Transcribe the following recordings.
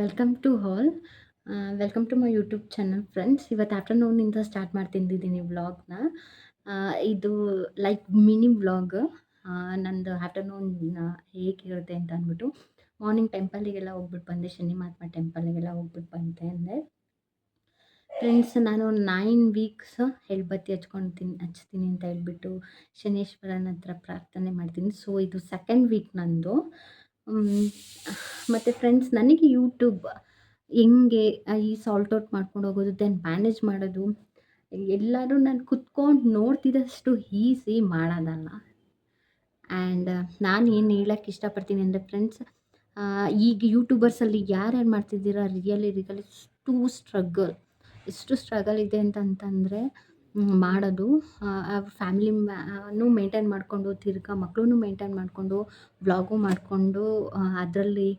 Welcome to all welcome to my YouTube channel friends ಇವತ್ತು ಆಫ್ಟರ್ನೂನಿಂದ start ಮಾಡ್ತಿದ್ದೀನಿ ವ್ಲಾಗ್ನ ಇದು ಲೈಕ್ ಮಿನಿ ವ್ಲಾಗ್ ನಂದು ಆಫ್ಟರ್ನೂನ್ ಹೇಗಿರುತ್ತೆ ಅಂತ ಅಂದ್ಬಿಟ್ಟು ಮಾರ್ನಿಂಗ್ ಟೆಂಪಲಿಗೆಲ್ಲ ಹೋಗ್ಬಿಟ್ಟು ಬಂದೆ ಶನಿ ಮಹಾತ್ಮ ಟೆಂಪಲಿಗೆಲ್ಲ ಹೋಗ್ಬಿಟ್ಟು ಬಂದೆ ಅಂದೆ. ಫ್ರೆಂಡ್ಸ್ ನಾನು ನೈನ್ ವೀಕ್ಸ್ ಹೆಳ್ಬತ್ತಿ ತಿನ್ ಹಚ್ತೀನಿ ಅಂತ ಹೇಳ್ಬಿಟ್ಟು ಶನೇಶ್ವರನ ಹತ್ರ ಪ್ರಾರ್ಥನೆ ಮಾಡ್ತೀನಿ. ಸೊ ಇದು ಸೆಕೆಂಡ್ ವೀಕ್ ನಂದು. ಮತ್ತು ಫ್ರೆಂಡ್ಸ್ ನನಗೆ ಯೂಟ್ಯೂಬ್ ಹೆಂಗೆ ಈ ಸಾಲ್ಟ್ ಔಟ್ ಮಾಡ್ಕೊಂಡು ಹೋಗೋದು ದೆನ್ ಮ್ಯಾನೇಜ್ ಮಾಡೋದು ಎಲ್ಲರೂ ನಾನು ಕುತ್ಕೊಂಡು ನೋಡ್ತಿದ್ದಷ್ಟು ಈಸಿ ಮಾಡೋದಲ್ಲ. ಆ್ಯಂಡ್ ನಾನು ಏನು ಹೇಳಕ್ಕೆ ಇಷ್ಟಪಡ್ತೀನಿ ಅಂದರೆ ಫ್ರೆಂಡ್ಸ್ ಈಗ ಯೂಟ್ಯೂಬರ್ಸಲ್ಲಿ ಯಾರ್ಯಾರು ಮಾಡ್ತಿದ್ದೀರಾ ರಿಯಲಿ ರಿಯಲಿ ಟೂ ಸ್ಟ್ರಗಲ್ ಎಷ್ಟು ಸ್ಟ್ರಗಲ್ ಇದೆ ಅಂತಂತಂದರೆ ಮಾಡೋದು ಫ್ಯಾಮಿಲಿ ಮ್ಯಾನು ಮೇಂಟೈನ್ ಮಾಡಿಕೊಂಡು, ತಿರ್ಗಾ ಮಕ್ಕಳೂ ಮೇಂಟೈನ್ ಮಾಡಿಕೊಂಡು ವ್ಲಾಗು ಮಾಡಿಕೊಂಡು ಅದರಲ್ಲಿ,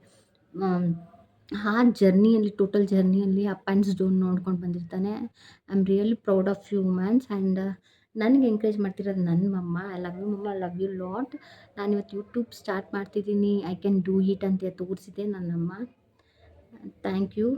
ಆ ಜರ್ನಿಯಲ್ಲಿ ಟೋಟಲ್ ಜರ್ನಿಯಲ್ಲಿ ಅಪ್ ಆ್ಯಂಡ್ಸ್ ಡೋನ್ ನೋಡ್ಕೊಂಡು ಬಂದಿರ್ತಾನೆ. I am really proud of you womens and ನನಗೆ ಎಂಕರೇಜ್ ಮಾಡ್ತಿರೋದು ನನ್ನ mamma. I love you mamma I love you lot ನಾನು ಇವತ್ತು ಯೂಟ್ಯೂಬ್ ಸ್ಟಾರ್ಟ್ ಮಾಡ್ತಿದ್ದೀನಿ. ಐ ಕ್ಯಾನ್ ಡೂ ಇಟ್ ಅಂತ ತೋರಿಸಿದೆ ನನ್ನಮ್ಮ ಥ್ಯಾಂಕ್ ಯು